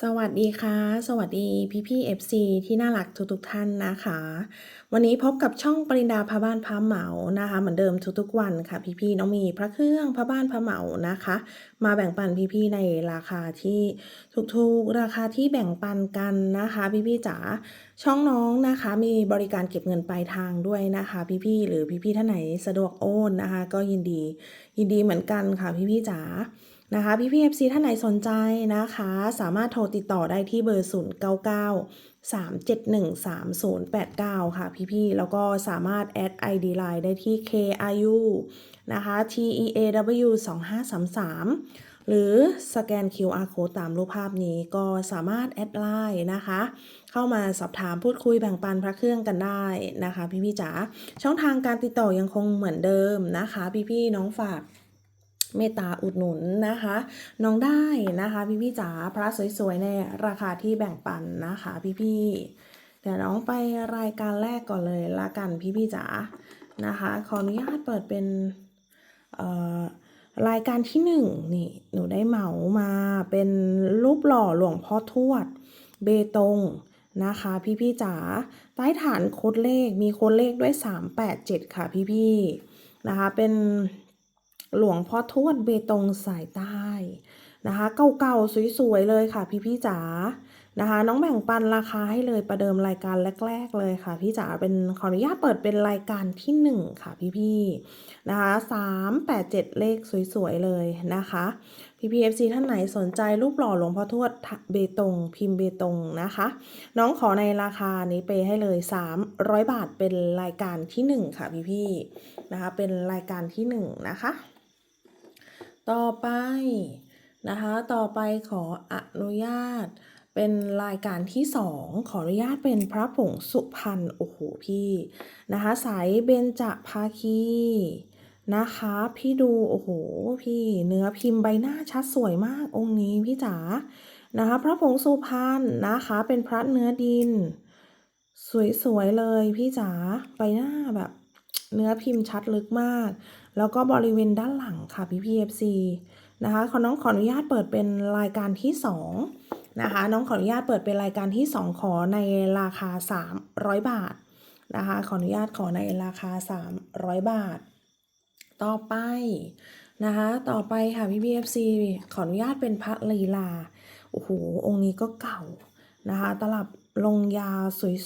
สวัสดีค่ะ สวัสดีพี่พี่ FC ที่น่ารักทุกๆท่านนะคะ วันนี้พบกับช่องปรินดาพระบ้านพระเหมานะคะ เหมือนเดิมทุกๆวันค่ะ พี่พี่น้องมีพระเครื่องพระบ้านพระเหมานะคะ มาแบ่งปันพี่พี่ในราคาที่ถูกๆ ราคาที่แบ่งปันกันนะคะ พี่พี่จ๋าช่องน้องนะคะ มีบริการเก็บเงินปลายทางด้วยนะคะ พี่พี่หรือพี่พี่ท่านไหนสะดวกโอนนะคะ ก็ยินดี ยินดีเหมือนกันค่ะ พี่พี่จ๋า นะคะพี่พีเอฟซีท่านไหนสนใจนะคะ สามารถโทรติดต่อได้ที่เบอร์ 0 9 9 3 7 1 3 0 8 9 ค่ะพี่ๆแล้วก็สามารถแอด ID Line ได้ที่ KRU นะคะ TEAW 2533 หรือสแกน QR Code ตามรูปภาพนี้ก็สามารถแอดไลน์นะคะ เข้ามาสอบถามพูดคุยแบ่งปันพระเครื่องกันได้นะคะ พี่ๆจ๋าช่องทางการติดต่อยังคงเหมือนเดิมนะคะ พี่ๆน้องฝาก เมตตาอุดหนุนนะคะ น้องได้นะคะ พี่พี่จ๋าพระสวยๆในราคาที่แบ่งปันนะคะ พี่พี่เดี๋ยวน้องไปรายการแรกก่อนเลยละกันพี่พี่จ๋านะคะ ขออนุญาตเปิดเป็นเอ่อรายการที่หนึ่งนี่หนูได้เหมามาเป็นรูปหล่อหลวงพ่อทวด เบตงนะคะ พี่พี่จ๋าใต้ฐานโค้ดเลขมีโค้ดเลขด้วย 387 ค่ะพี่พี่นะคะเป็น หลวงพ่อทวดเบตงสายใต้นะคะเก่าๆสวยๆเลยค่ะพี่ๆจ๋านะคะ น้องแบ่งปันราคาให้เลยประเดิมรายการแรก ๆ เลยค่ะพี่จ๋าเป็นขออนุญาตเปิดเป็นรายการที่หนึ่งค่ะพี่ๆนะคะสามแปดเจ็ดเลขสวยๆเลยนะคะพี่พีเอฟซีท่านไหนสนใจรูปหล่อหลวงพ่อทวดเบตง พิมพ์เบตงนะคะ น้องขอในราคานี้ไปให้เลย 300 บาทเป็นรายการที่ 1 ค่ะพี่ๆนะคะเป็นรายการที่ 1 นะคะ ต่อไปนะคะ ต่อไปขออนุญาต เป็นรายการที่2ขออนุญาตเป็นพระผงสุพรรณโอ้โหพี่นะคะ สายเบญจภาคีนะคะ พี่ดูโอ้โหพี่เนื้อพิมพ์ใบหน้าชัดสวยมากองค์นี้พี่จ๋านะคะพระผงสุพรรณนะคะ เป็นพระเนื้อดิน สวยๆเลยพี่จ๋าใบหน้าแบบ เนื้อพิมพ์ชัดลึกมาก แล้วก็บริเวณด้านหลังค่ะพี่พีเอฟซีนะคะขอน้องขออนุญาตเปิดเป็นรายการที่2นะคะน้องขออนุญาตเปิดเป็นรายการที่ 2 ขอในราคา 300 บาทนะคะขออนุญาตขอในราคา 300 บาท ต่อไปนะคะต่อไปค่ะพี่พีเอฟซีขออนุญาตเป็นพระลีลาโอ้โหองค์นี้ก็เก่านะคะตลับลงยา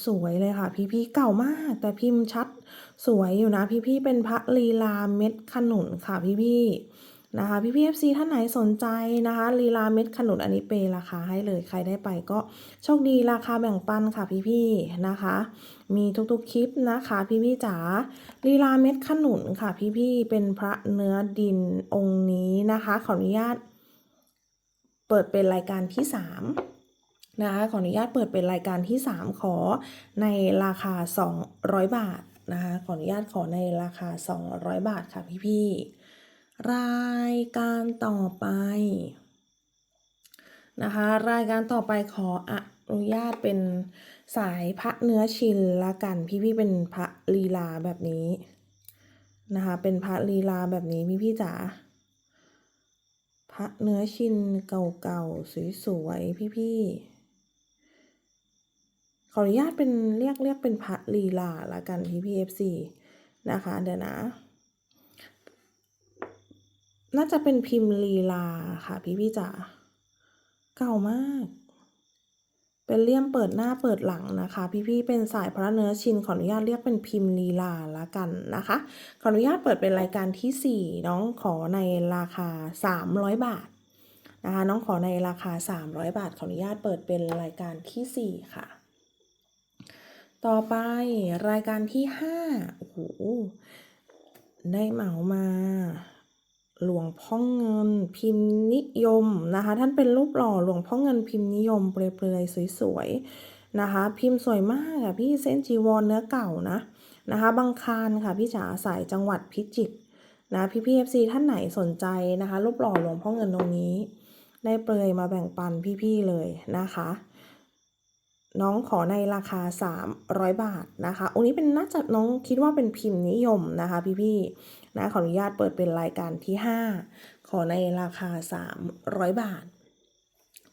สวยๆเลยค่ะ พี่ๆเก่ามาก แต่พิมพ์ชัด สวยอยู่นะพี่ๆเป็นพระลีลาเม็ดขนุนค่ะพี่ๆนะคะพี่ๆเอฟซีท่านไหนสนใจนะคะลีลาเม็ดขนุนอันนี้เปย์ราคาให้เลยใครได้ไปก็โชคดีราคาแบ่งปันค่ะพี่ๆนะคะ มีทุกๆคลิปนะคะพี่ๆจ๋าลีลาเม็ดขนุนค่ะพี่ๆเป็นพระเนื้อดินองค์นี้นะคะ ขออนุญาต เปิดเป็นรายการที่3นะคะขออนุญาตเปิดเป็นรายการที่ 3 ขอในราคา 200 บาท นะคะขออนุญาตขอในราคา 200 บาทค่ะพี่ๆ รายการต่อไปนะคะ รายการต่อไปขออนุญาตเป็นสายพระเนื้อชินละกัน พี่ๆเป็นพระลีลาแบบนี้นะคะ เป็นพระลีลาแบบนี้พี่ๆจ๋าพระเนื้อชินเก่าๆสวยๆพี่ๆ ออนุญาตเป็นเรียกเรียกเป็นพระลีลาละกันพี่พี่เอฟซีนะคะ เดี๋ยวนะ น่าจะเป็นพิมพ์ลีลาค่ะ พี่พี่จ๋าเก่ามาก เป็นเลี่ยมเปิดหน้าเปิดหลังนะคะ พี่ๆเป็นสายพระเนื้อชินขออนุญาตเรียกเป็นพิมพ์ลีลาละกันนะคะ ขออนุญาตเปิดเป็นรายการที่ 4 น้องขอในราคา 300 บาทนะคะ น้องขอในราคา 300 บาท ขออนุญาตเปิดเป็นรายการที่ 4 ค่ะ ต่อไปรายการที่5โอ้โห ได้เหมามา หลวงพ่อเงินพิมพ์นิยมนะคะ ท่านเป็นรูปหล่อหลวงพ่อเงินพิมพ์นิยม เปลือยๆสวยๆนะคะ พิมพ์สวยมากอะพี่เส้นจีวรเนื้อเก่านะนะคะบางคารค่ะพี่จ๋าสายจังหวัดพิจิตรนะพี่พี่เอฟซีท่านไหนสนใจนะคะรูปหล่อหลวงพ่อเงินตรงนี้ ได้เปลยมาแบ่งปันพี่ๆเลยนะคะ น้องขอในราคา 300 บาทนะคะองค์นี้เป็นน่าจะน้องคิดว่าเป็นพิมพ์นิยมนะคะพี่ๆนะขออนุญาตเปิดเป็นรายการที่ 5 ขอในราคา 300 บาท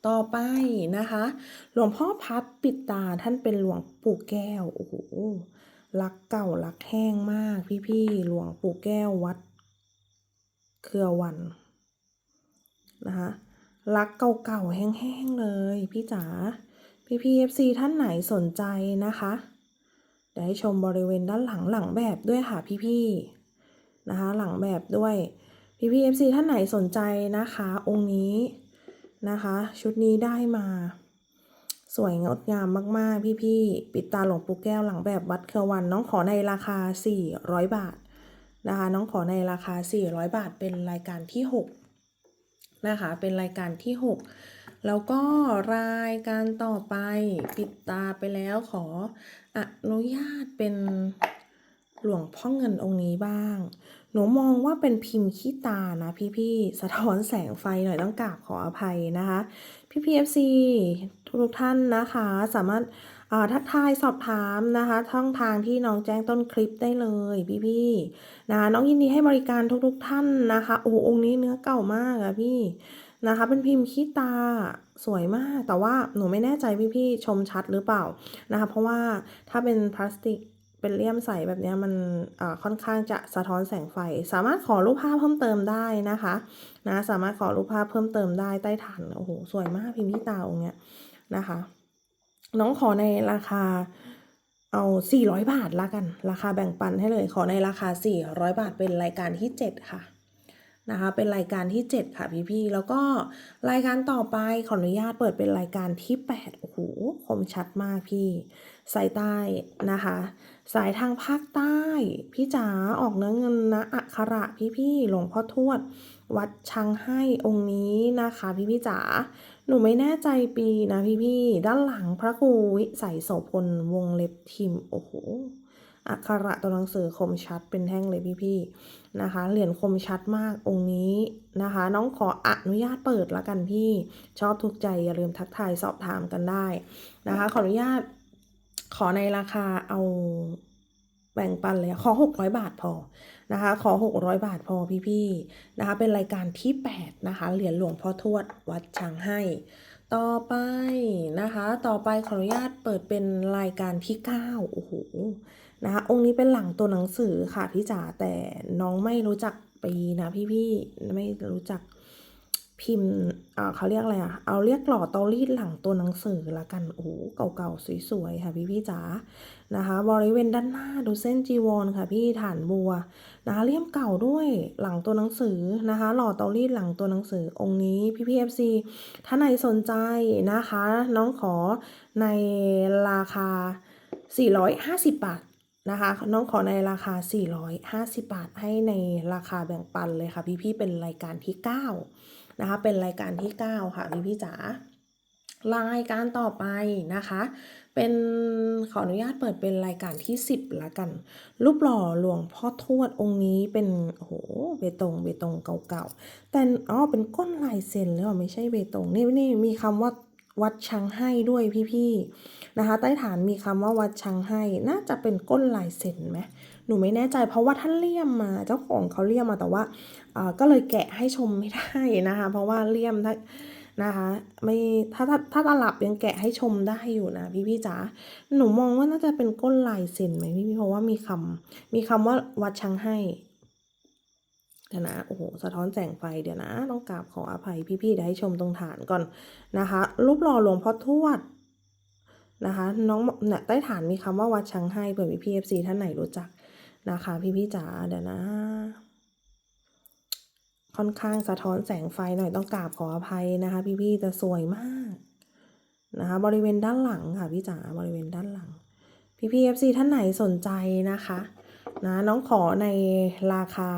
ต่อไปนะคะ หลวงพ่อพัดปิดตาท่านเป็นหลวงปู่แก้ว โอ้โหรักเก่ารักแห้งมากพี่ๆหลวงปู่แก้ววัด เครือวันนะคะรักเก่าๆแห้งๆเลยพี่จ๋า พี่พีเอฟซีท่านไหนสนใจนะคะเดี๋ยวให้ชมบริเวณด้านหลังหลังแบบด้วยค่ะพี่ๆนะคะ หลังแบบด้วยพี่พีเอฟซีท่านไหนสนใจนะคะ องค์นี้นะคะ ชุดนี้ได้มา สวยงดงามมากๆ พี่ๆ ปิดตาหลวงปู่แก้วหลังแบบวัดเครือวันน้องขอในราคา 400 บาทนะคะ น้องขอในราคา 400 บาทเป็นรายการที่ 6 นะคะ เป็นรายการที่ 6 แล้วก็รายการต่อไปปิดตาไปแล้วขออนุญาตเป็นหลวงพ่อเงินองค์นี้บ้าง หนูมองว่าเป็นพิมพ์ขี้ตานะพี่ๆ สะท้อนแสงไฟหน่อยต้องกราบขออภัยนะคะ พี่พีเอฟซีทุกท่านนะคะ สามารถอ่าทักทายสอบถามนะคะช่องทางที่น้องแจ้งต้นคลิปได้เลยพี่ๆนะน้องยินดีให้บริการทุกๆท่านนะคะ โอ้องค์นี้เนื้อเก่ามากอะพี่ นะคะ เป็นพิมพ์ขี้ตาสวยมาก แต่ว่าหนูไม่แน่ใจพี่ๆชมชัดหรือเปล่านะคะ เพราะว่าถ้าเป็นพลาสติกเป็นเลี่ยมใสแบบนี้มันค่อนข้างจะสะท้อนแสงไฟ สามารถขอรูปภาพเพิ่มเติมได้นะคะนะสามารถขอรูปภาพเพิ่มเติมได้ใต้ฐานโอ้โหสวยมากพิมพ์ที่ตาองค์เนี้ยนะคะ น้องขอในราคาเอา 400 บาทละกัน ราคาแบ่งปันให้เลย ขอในราคา 400 บาทเป็นรายการที่ 7 ค่ะ นะคะเป็นรายการที่ 7 ค่ะพี่ๆแล้วก็รายการต่อไปขออนุญาตเปิดเป็นรายการที่ 8 โอ้โหคมชัดมากพี่สายใต้นะคะ สายทางภาคใต้ พี่จ๋าออกเนื้อเงินนะอักขระพี่ๆหลวงพ่อทวด วัดชังให้องค์นี้นะคะพี่พี่ๆจ๋าหนูไม่แน่ใจปีนะพี่พี่ๆด้านหลังพระครูวิสัยโสพลวงเล็บทิมโอ้โห อักขระตัวหนังสือคมชัดเป็นแท่งเลยพี่ๆนะคะ เหรียญคมชัดมากองค์นี้นะคะ น้องขออนุญาตเปิดละกันพี่ ชอบถูกใจอย่าลืมทักทายสอบถามกันได้นะคะ ขออนุญาตขอในราคาเอาแบ่งปันเลยขอ 600 บาทพอนะคะ ขอ 600 บาทพอพี่ๆนะคะ เป็นรายการที่ 8 นะคะ เหรียญหลวงพ่อทวดวัดช้างให้ ต่อไปนะคะ ต่อไปขออนุญาตเปิดเป็นรายการที่ 9 โอ้โห นะคะองค์นี้เป็นหลังตัวหนังสือค่ะพี่จ๋าแต่น้องไม่รู้จักปีนะพี่ๆไม่รู้จักพิมพ์เขาเรียกอะไรอะเอาเรียกหล่อเตารีดหลังตัวหนังสือละกัน โอ้โหเก่าๆ สวยๆ ค่ะพี่พี่ๆจ๋า นะคะบริเวณด้านหน้าดูเส้นจีวรค่ะพี่ฐานบัวนะคะเลี่ยมเก่าด้วยหลังตัวหนังสือนะคะ หล่อเตารีดหลังตัวหนังสือองค์นี้พี่พี่เอฟซีถ้าไหนสนใจนะคะ น้องขอในราคา 450 บาท นะคะ น้องขอในราคา 450 บาท ให้ในราคาแบ่งปันเลยค่ะ พี่พี่เป็นรายการที่ 9 นะคะ เป็นรายการที่ 9 ค่ะพี่พี่จ๋ารายการต่อไปนะคะ เป็นขออนุญาตเปิดเป็นรายการที่ 10ละกัน รูปหล่อหลวงพ่อทวดองค์นี้เป็นโอ้โหเบตงเบตงเก่าๆ แต่อ๋อเป็นก้นลายเซ็นหรือเปล่าไม่ใช่เบตงนี่นี่มีคำว่าวัดชังให้ด้วยพี่ๆ นะคะ ใต้ฐานมีคำว่าวัดชังให้ น่าจะเป็นก้นลายเซ็นไหมหนูไม่แน่ใจเพราะว่าท่านเลี่ยมมาเจ้าของเขาเลี่ยมมาแต่ว่าก็เลยแกะให้ชมไม่ได้นะคะ เพราะว่าเลี่ยมถ้านะคะไม่ถ้าถ้าถ้าตลับยังแกะให้ชมได้อยู่นะพี่พี่จ๋าหนูมองว่าน่าจะเป็นก้นลายเซ็นไหมพี่พี่เพราะว่ามีคำมีคำว่าวัดชังให้เดี๋ยวนะโอ้โหสะท้อนแสงไฟเดี๋ยวนะ ต้องกราบขออภัยพี่พี่เดี๋ยวให้ชมตรงฐานก่อนนะคะ รูปหล่อหลวงพ่อทวด นะคะน้องเนี่ยใต้ฐานมีคำว่าวัดชังให้เผื่อพี่พีเอฟซีท่านไหนรู้จักนะคะ พี่พี่จ๋าเดี๋ยวนะ ค่อนข้างสะท้อนแสงไฟหน่อยต้องกราบขออภัยนะคะ พี่ๆแต่สวยมากนะคะ บริเวณด้านหลังค่ะพี่จ๋าบริเวณด้านหลัง พี่ๆ FC ท่านไหนสนใจนะคะนะน้องขอในราคา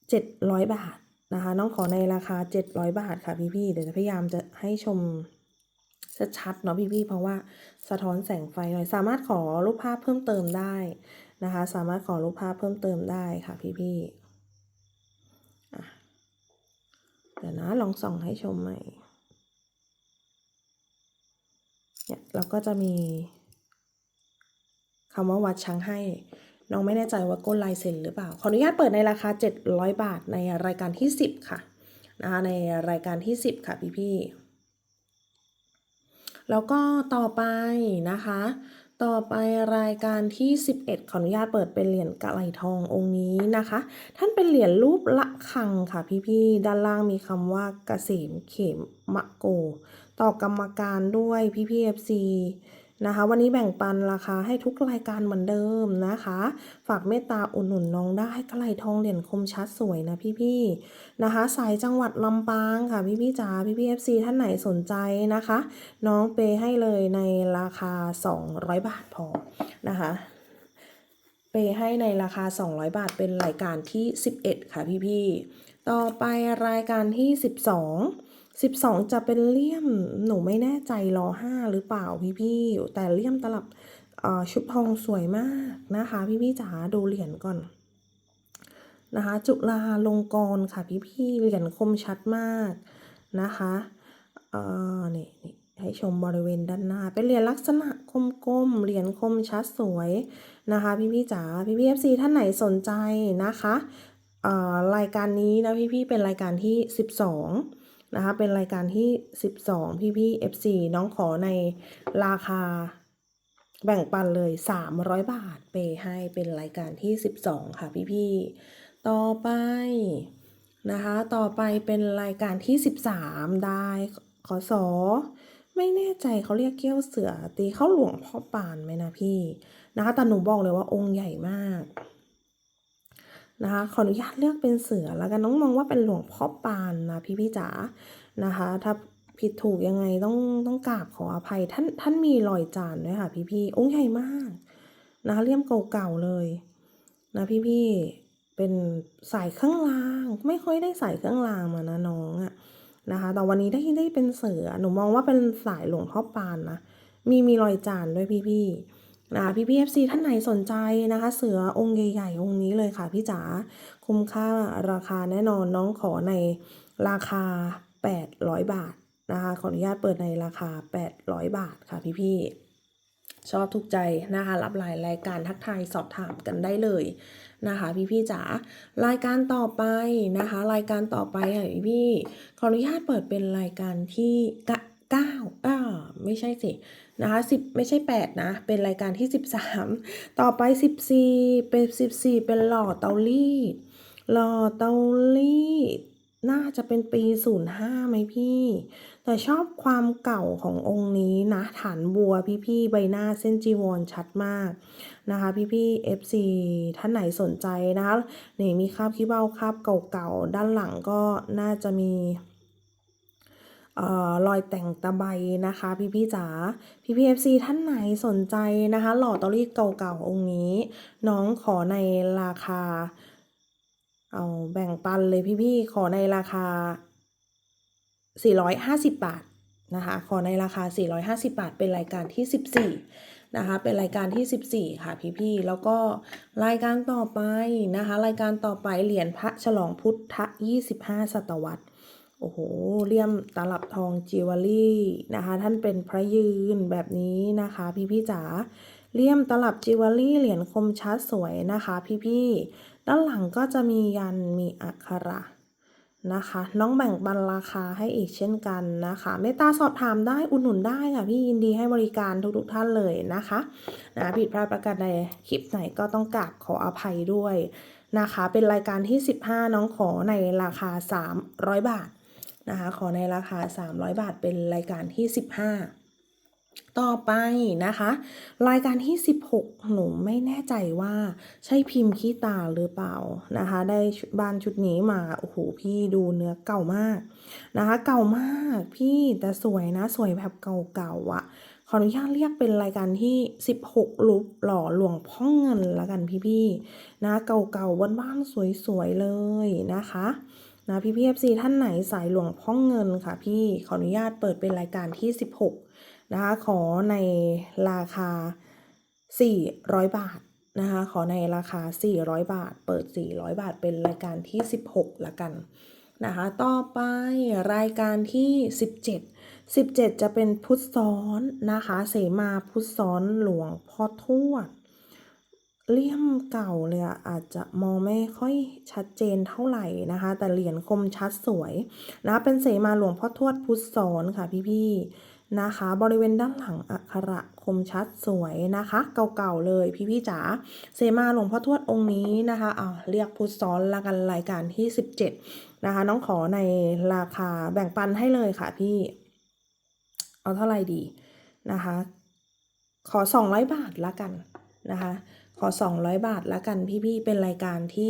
700 บาทนะคะ น้องขอในราคา 700 บาทค่ะพี่ๆเดี๋ยวจะพยายามจะให้ชม จะชัดเนาะพี่ๆเพราะว่าสะท้อนแสงไฟหน่อย สามารถขอรูปภาพเพิ่มเติมได้นะคะ สามารถขอรูปภาพเพิ่มเติมได้ค่ะพี่ๆเดี๋ยวนะลองส่องให้ชมใหม่เนี่ยเราก็จะมีคำว่าวัดช้างให้น้องไม่แน่ใจว่าก้นลายเซ็นหรือเปล่า ขออนุญาตเปิดในราคา 700 บาทในรายการที่ 10 ค่ะนะคะในรายการที่ 10 ค่ะพี่ แล้วก็ต่อไปนะคะ ต่อไปรายการที่ 11 ขออนุญาตเปิดเป็นเหรียญกะไหลทององค์นี้นะคะ ท่านเป็นเหรียญรูปละคังค่ะพี่ๆ ด้านล่างมีคำว่าเกษมเขมมะโก ต่อกรรมการด้วยพี่ๆ FC นะคะ วันนี้แบ่งปันราคาให้ทุกรายการเหมือนเดิมนะคะ ฝากเมตตาอุดหนุนน้องได้กระไหลทองเหรียญคมชัดสวยนะพี่ๆนะคะ สายจังหวัดลำปางค่ะพี่ๆจ๋าพี่ๆ FC ท่านไหนสนใจนะคะ น้องเปย์ให้เลยในราคา 200 บาทพอนะคะเปย์ให้ในราคา 200 บาทเป็นรายการที่ 11 ค่ะพี่ๆต่อไปรายการที่ 12 12จะเป็นเลี่ยมหนูไม่แน่ใจรอ5หรือเปล่าพี่ๆแต่เลี่ยมตลับชุบทองสวยมากนะคะ พี่ๆจ๋าดูเหรียญก่อนนะคะ จุฬาลงกรณ์ค่ะพี่ๆเหรียญคมชัดมากนะคะเอ่อนี่นี่ให้ชมบริเวณด้านหน้า เป็นเหรียญลักษณะกลมๆเหรียญคมชัดสวยนะคะ พี่ๆจ๋าพี่ๆ FC ท่านไหนสนใจนะคะเออรายการนี้นะพี่ๆเป็นรายการที่ 12 นะคะเป็นรายการที่ 12 พี่ๆ FC น้องขอในราคาแบ่งปันเลย 300 บาทเปให้เป็นรายการที่ 12 ค่ะพี่ๆต่อไปนะคะ ต่อไปเป็นรายการที่ 13 ได้ขอสอไม่แน่ใจเขาเรียกเกี้ยวเสือตีเข้าหลวงพ่อปานไหมนะพี่นะคะแต่หนูบอกเลยว่าองค์ใหญ่มาก นะคะขออนุญาตเลือกเป็นเสือแล้วกันน้องมองว่าเป็นหลวงพ่อปานนะพี่พี่จ๋านะคะ ถ้าผิดถูกยังไงต้องต้องกราบขออภัยท่านท่านมีรอยจานด้วยค่ะ พี่พี่องค์ใหญ่มากนะคะเลี่ยมเก่าๆเลยนะพี่พี่เป็นสายเครื่องราง ไม่ค่อยได้ใส่เครื่องรางมานะน้องอะนะคะแต่วันนี้ได้ได้เป็นเสือหนูมองว่าเป็นสายหลวงพ่อปานนะมีมีรอยจานด้วยพี่พี่ นะคะพี่พี่เอฟซีท่านไหนสนใจนะคะ เสือองค์ใหญ่ๆองค์นี้เลยค่ะพี่จ๋าคุ้มค่าราคาแน่นอนน้องขอในราคา 800 บาทนะคะขออนุญาตเปิดในราคา 800 บาทค่ะพี่พี่ชอบถูกใจนะคะรับหลายรายการทักทายสอบถามกันได้เลยนะคะ พี่พี่จ๋ารายการต่อไปนะคะ รายการต่อไปค่ะพี่พี่ขออนุญาตเปิดเป็นรายการที่กะ เก้าอ่าไม่ใช่สินะคะสิบไม่ใช่แปดนะ เป็นรายการที่สิบสามต่อไปสิบสี่เป็นสิบสี่เป็นหล่อเตารีดหล่อเตารีดน่าจะเป็นปีศูนย์ห้าไหมพี่ แต่ชอบความเก่าขององค์นี้นะ ฐานบัวพี่ๆใบหน้าเส้นจีวรชัดมากนะคะ พี่ๆ FC ท่านไหนสนใจนะคะนี่มีคราบขี้เบ้าคราบเก่าๆ ด้านหลังก็น่าจะมี รอยแต่งตะไบนะคะ พี่ๆจ๋าพี่ๆ FC ท่านไหนสนใจนะคะ หล่อตอรี่เก่าๆองค์นี้ น้องขอในราคา เอาแบ่งปันเลยพี่ๆขอในราคา 450 บาทนะคะ ขอในราคา 450 บาท เป็นรายการที่ 14 นะคะ เป็นรายการที่ 14 ค่ะพี่ๆแล้วก็รายการต่อไปนะคะ รายการต่อไปเหรียญพระฉลองพุทธ 25 ศตวรรษ โอ้โหเลี่ยมตลับทองจิวเวลรี่นะคะ ท่านเป็นพระยืนแบบนี้นะคะ พี่ๆจ๋าเลี่ยมตลับจิวเวลรี่เหรียญคมชัดสวยนะคะ พี่ๆด้านหลังก็จะมียันมีอักขระนะคะ น้องแบ่งปันราคาให้อีกเช่นกันนะคะเมตตาสอบถามได้อุดหนุนได้ค่ะพี่ยินดีให้บริการทุกๆท่านเลยนะคะนะผิดพลาดประการใดคลิปไหนก็ต้องกราบขออภัยด้วยนะคะ เป็นรายการที่ 15 น้องขอในราคา 300 บาท นะคะ ขอในราคา 300 บาทเป็นรายการที่ 15 ต่อไปนะคะ รายการที่ 16 หนูไม่แน่ใจว่าใช่พิมพ์ขี้ตาหรือเปล่านะคะ ได้บ้านชุดนี้มา โอ้โห พี่ดูเนื้อเก่ามากนะคะ เก่ามากพี่แต่สวยนะสวยแบบเก่าๆอะ่ะขออนุญาตเรียกเป็นรายการที่ 16 ลุปหล่อหลวงพ่อเงินละกันพี่ๆนะเก่าๆบ้านๆสวยๆเลยนะคะ นะพี่พี่เอฟซีท่านไหนสายหลวงพ่อเงินค่ะ พี่ขออนุญาตเปิดเป็นรายการที่ 16 นะคะ ขอในราคา 400 บาทนะคะ ขอในราคา 400 บาท เปิด 400 บาทเป็นรายการที่ 16 ละกันนะคะ ต่อไปรายการที่ 17 17 จะเป็นพุทธซ้อนนะคะ เสมาพุทธซ้อนหลวงพ่อทวด เลี่ยมเก่าเลยอะอาจจะมองไม่ค่อยชัดเจนเท่าไหร่นะคะ แต่เหรียญคมชัดสวยนะคะเป็นเสมาหลวงพ่อทวดพุทธซ้อนค่ะพี่ๆนะคะ บริเวณด้านหลังอักขระคมชัดสวยนะคะ เก่าๆเลยพี่ๆจ๋าเซมาหลวงพ่อทวดองค์นี้นะคะอ้าเรียกพุทธซ้อนละกันรายการที่ 17 นะคะ น้องขอในราคาแบ่งปันให้เลยค่ะพี่ เอาเท่าไหร่ดีนะคะ ขอ200บาทละกันนะคะ ขอ 200 บาทละกันพี่ๆเป็นรายการที่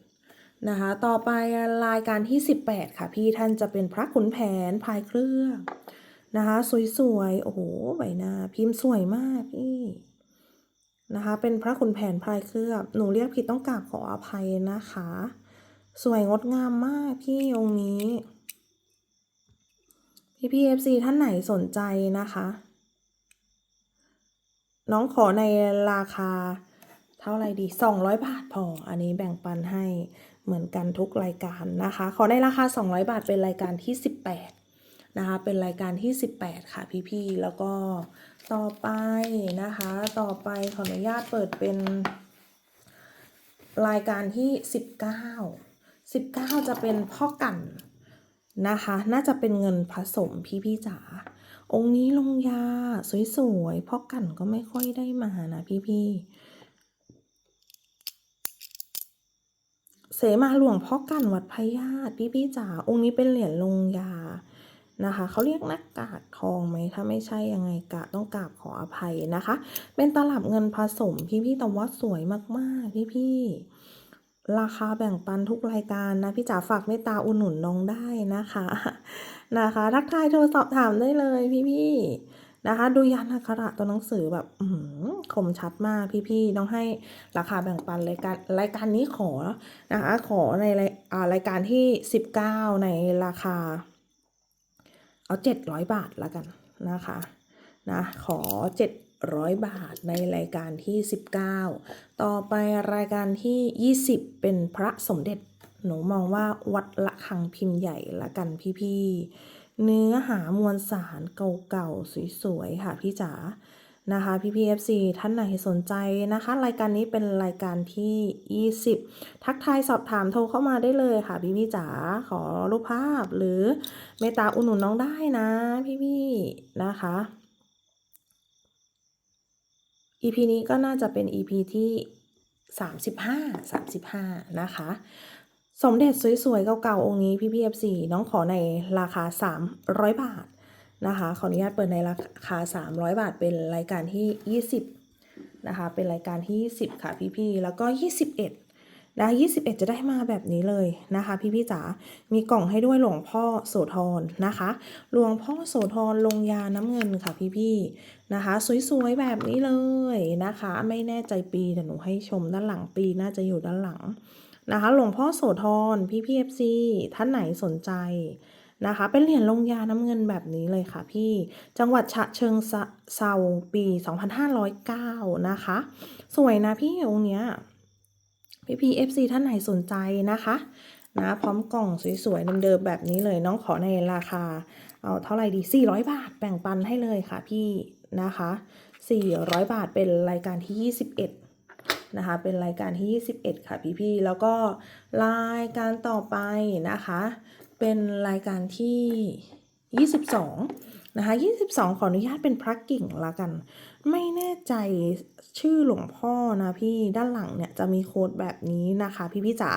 17 นะคะ ต่อไปรายการที่ 18 ค่ะพี่ท่านจะเป็นพระขุนแผนพายเครื่องนะคะสวยๆ โอ้โหใบหน้าพิมพ์สวยมากพี่นะคะ เป็นพระขุนแผนพายเครื่องหนูเรียกผิดต้องกราบขออภัยนะคะ สวยงดงามมากพี่องค์นี้ พี่พีเอฟซีท่านไหนสนใจนะคะ น้องขอในราคา ท่าไรดี 200 บาทพอ อันนี้แบ่งปันให้เหมือนกันทุกรายการนะคะ ขอในราคา 200 บาทเป็นรายการที่ 18 นะคะ เป็นรายการที่ 18 ค่ะพี่ๆ แล้วก็ต่อไปนะคะ ต่อไปขออนุญาตเปิดเป็น รายการที่ 19 19 จะเป็นพ่อกันนะคะ น่าจะเป็นเงินผสมพี่ๆจ๋า องค์นี้ลงยาสวยๆ พ่อกันก็ไม่ค่อยได้มานะพี่ๆ เสมาหลวงพ่อกันวัดพญาติพี่ๆจ๋าองค์นี้เป็นเหรียญลงยานะคะเขาเรียกหน้ากากทองไหมถ้าไม่ใช่ยังไงกะต้องกราบขออภัยนะคะ เป็นตลับเงินผสมพี่ๆแต่ว่าสวยมากๆพี่ๆราคาแบ่งปันทุกรายการนะพี่จ๋าฝากเมตตาอุดหนุนน้องได้นะคะนะคะ ทักทายโทรสอบถามได้เลยพี่ๆ นะคะ ดูยันอักขระตัวหนังสือแบบคมชัดมากพี่ๆต้องให้ราคาแบ่งปันรายการรายการนี้ขอนะคะขอในรายอ่ารายการที่ 19 ในราคา เอา700 บาทแล้วกันนะคะนะขอ 700 บาทในรายการที่ 19 ต่อไปรายการที่ 20 เป็นพระสมเด็จหนูมองว่าวัดละคังพิมพ์ใหญ่ละกันพี่ๆ เนื้อหามวลสารเก่าๆ สวยๆ ค่ะพี่จ๋านะคะพี่พีเอฟซีท่านไหนสนใจนะคะ รายการนี้เป็นรายการที่ 20 ทักทายสอบถามโทรเข้ามาได้เลยค่ะ พี่พี่จ๋าขอรูปภาพหรือเมตตาอุดหนุนน้องได้นะพี่พี่นะคะ EP นี้ก็น่าจะเป็น EP ที่ 35 35 นะคะ สมเด็จสวยๆเก่าๆองค์นี้พี่พี่ F4 น้องขอในราคา 300 บาทนะคะ ขออนุญาตเปิดในราคา 300 บาท เป็นรายการที่ 20นะคะ เป็นรายการที่ 20 ค่ะพี่ๆแล้วก็ 21นะ21 จะได้มาแบบนี้เลยนะคะ พี่ๆจ๋า มีกล่องให้ด้วยหลวงพ่อโสธรนะคะ หลวงพ่อโสธรลงยาน้ำเงินค่ะพี่ๆนะคะ สวยๆแบบนี้เลยนะคะ ไม่แน่ใจปีแต่หนูให้ชมด้านหลังปีน่าจะอยู่ด้านหลัง นะคะหลวงพ่อโสธรพี่พีเอฟซีท่านไหนสนใจนะคะ เป็นเหรียญลงยาน้ำเงินแบบนี้เลยค่ะพี่จังหวัดฉะเชิงเซาปี 2509 นะคะ สวยนะพี่องค์เนี้ยพี่พีเอฟซีท่านไหนสนใจนะคะนะพร้อมกล่องสวยๆเดิมๆแบบนี้เลยน้องขอในราคา เอาเท่าไหร่ดี 400 บาทแบ่งปันให้เลยค่ะพี่นะคะ 400 บาทเป็นรายการที่ 21 นะคะ เป็นรายการที่ 21 ค่ะพี่ๆแล้วก็รายการต่อไปนะคะ เป็นรายการที่ 22 นะคะ 22 ขออนุญาตเป็นพระกิ่งละกัน ไม่แน่ใจชื่อหลวงพ่อนะพี่ด้านหลังเนี่ยจะมีโค้ดแบบนี้นะคะ พี่พี่จ๋า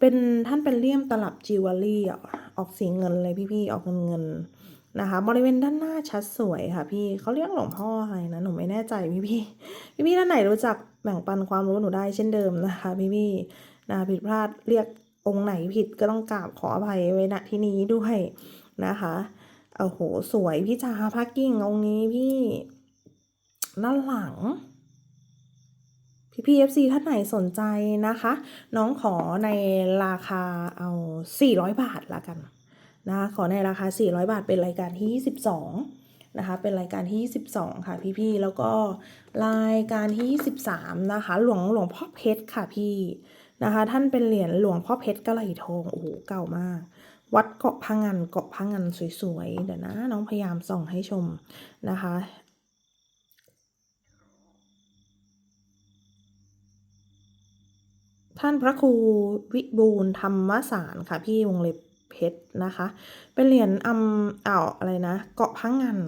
เป็นท่านเป็นเลี่ยมตลับจิวเวลรี่อออกสีเงินเลยพี่พี่ออกเงินเงิน นะคะ บริเวณด้านหน้าชัดสวยค่ะ พี่เขาเรียกหลวงพ่ออะไรนะหนูไม่แน่ใจพี่พี่พี่พี่ท่านไหนรู้จักแบ่งปันความรู้หนูได้เช่นเดิมนะคะ พี่พี่นะผิดพลาดเรียกองค์ไหนผิดก็ต้องกราบขออภัยไว้ณที่นี้ด้วยนะคะโอ้โหสวยพี่จ๋าพักกิ่งองค์นี้พี่ด้านหลังพี่พีเอฟซีท่านไหนสนใจนะคะ น้องขอในราคาเอา 400 บาทละกัน นะคะขอในราคา 400 บาทเป็นรายการที่ 22 นะคะ เป็นรายการที่ 22 ค่ะพี่ๆ แล้วก็รายการที่ 23 นะคะ หลวงหลวงพ่อเพชรค่ะพี่นะคะ ท่านเป็นเหรียญหลวงพ่อเพชรกะไหลทองโอ้โหเก่ามาก วัดเกาะพังงานเกาะพังงานสวยๆ เดี๋ยวนะ น้องพยายามส่องให้ชมนะคะท่านพระครูวิบูลธรรมสารค่ะพี่วงเล็บ เพชรนะคะ เป็นเหรียญอำอ่าวอะไรนะ เกาะพังงาน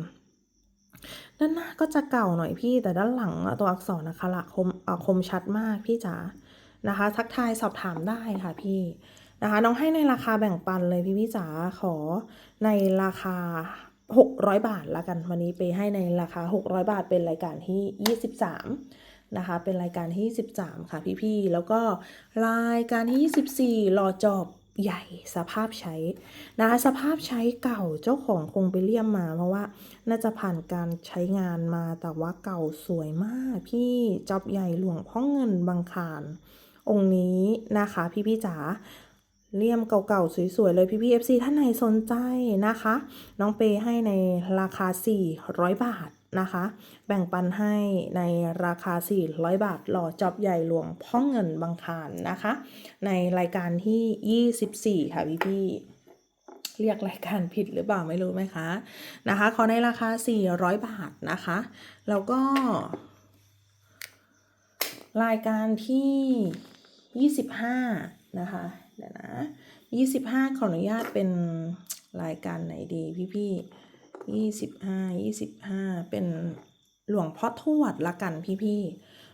ด้านหน้าก็จะเก่าหน่อยพี่ แต่ด้านหลังตัวอักษรนะคะละคมอะคมชัดมากพี่จ๋านะคะ ทักทายสอบถามได้ค่ะพี่นะคะ น้องให้ในราคาแบ่งปันเลยพี่พี่จ๋าขอในราคา 600 บาทละกันวันนี้ไปให้ในราคา 600 บาทเป็นรายการที่ 23 นะคะ เป็นรายการที่ 13 ค่ะพี่ๆแล้วก็รายการที่ 24รอจอบ ใหญ่สภาพใช้นะคะสภาพใช้เก่าเจ้าของคงไปเลี่ยมมา เพราะว่าน่าจะผ่านการใช้งานมาแต่ว่าเก่าสวยมาก พี่จอบใหญ่หลวงพ่อเงินบางคารองค์นี้นะคะพี่พี่จ๋าเลี่ยมเก่าๆสวยๆเลยพี่พี่ FC ท่านไหนสนใจนะคะ น้องเปให้ในราคา 400 บาท นะคะ แบ่งปันให้ในราคา 400 บาท หล่อจอบใหญ่หลวงพ่อเงินบางคารนะคะ ในรายการที่ 24 ค่ะพี่พี่ๆเรียกรายการผิดหรือเปล่าไม่รู้ไหมคะนะคะขอในราคา 400 บาทนะคะ แล้วก็ รายการที่ 25 นะคะเดี๋ยวนะ 25 ขออนุญาตเป็นรายการไหนดีพี่ พี่25 25เป็นหลวงพ่อทวดละกันพี่พี่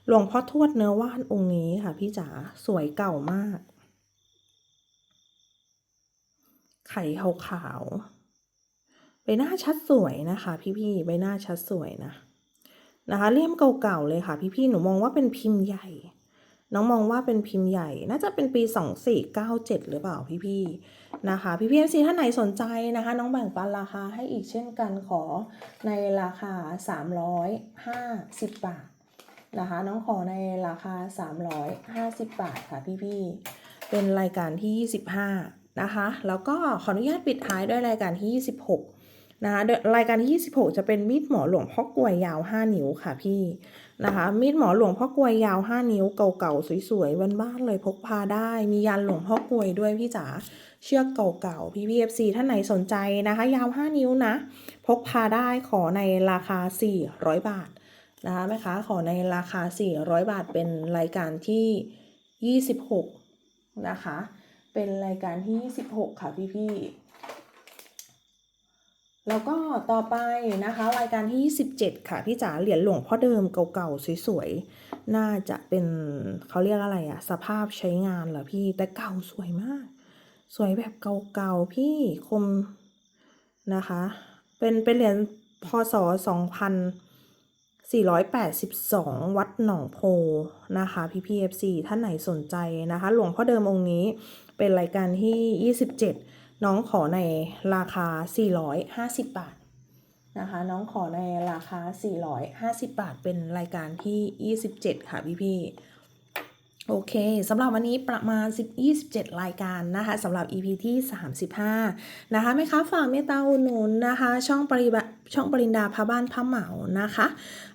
หลวงพ่อทวดเนื้อว่านองค์นี้ค่ะ พี่จ๋าสวยเก่ามาก ไข่ขาวๆใบหน้าชัดสวยนะคะ พี่พี่ใบหน้าชัดสวยนะนะคะเลี่ยมเก่าๆเลยค่ะ พี่ๆหนูมองว่าเป็นพิมพ์ใหญ่ น้องมองว่าเป็นพิมพ์ใหญ่ น่าจะเป็นปี 2497 หรือเปล่าพี่ๆนะคะ พี่ๆ FC ท่านไหนสนใจนะคะ น้องแบ่งปันราคาให้อีกเช่นกันขอในราคา 350 บาทนะคะ น้องขอในราคา 350 บาทค่ะพี่ๆเป็นรายการที่ 25 นะคะ แล้วก็ขออนุญาตปิดท้ายด้วยรายการที่ 26 นะคะรายการที่ 26 จะเป็นมีดหมอหลวงพ่อกลวยยาว 5 นิ้วค่ะพี่นะคะ มีดหมอหลวงพ่อกลวยยาว 5 นิ้วเก่าๆสวยๆวันบ้านเลยพกพาได้ มียันหลวงพ่อกลวยด้วยพี่จ๋าเชือกเก่าๆพี่พีเอฟซีท่านไหนสนใจนะคะ ยาว 5 นิ้วนะ พกพาได้ขอในราคา 400 บาทนะคะแม่ค้าขอในราคา 400 บาทเป็นรายการที่ 26 นะคะ เป็นรายการที่ 26 ค่ะพี่ๆ แล้วก็ต่อไปนะคะรายการที่27ค่ะ พี่จ๋าเหรียญหลวงพ่อเดิมเก่าๆ สวยๆ น่าจะเป็นเขาเรียกอะไรอะสภาพใช้งานเหรอพี่แต่เก่าสวยมาก สวยแบบเก่าๆ พี่คมนะคะ เป็นเป็นเหรียญพศ 2482 วัดหนองโพนะคะ พี่พีเอฟซีท่านไหนสนใจนะคะ หลวงพ่อเดิมองค์นี้เป็นรายการที่ 27 น้องขอในราคา 450 บาทนะคะ น้องขอในราคา 450 บาท เป็นรายการที่ 27 ค่ะพี่พี่ โอเคสำหรับวันนี้ประมาณ 10 27 รายการนะคะสำหรับ EP ที่ 35 นะคะแม่ค้าฝากเมตตาอุนุนนะคะ ช่องปริบะช่องปรินดาพระบ้านพระเหมานะคะ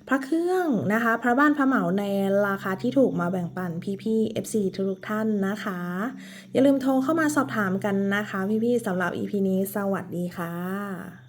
พระเครื่องนะคะ พระบ้านพระเหมาในราคาที่ถูกมาแบ่งปันพี่ๆ FC ทุกท่านนะคะ อย่าลืมโทรเข้ามาสอบถามกันนะคะ พี่ๆสำหรับ EP นี้สวัสดีค่ะ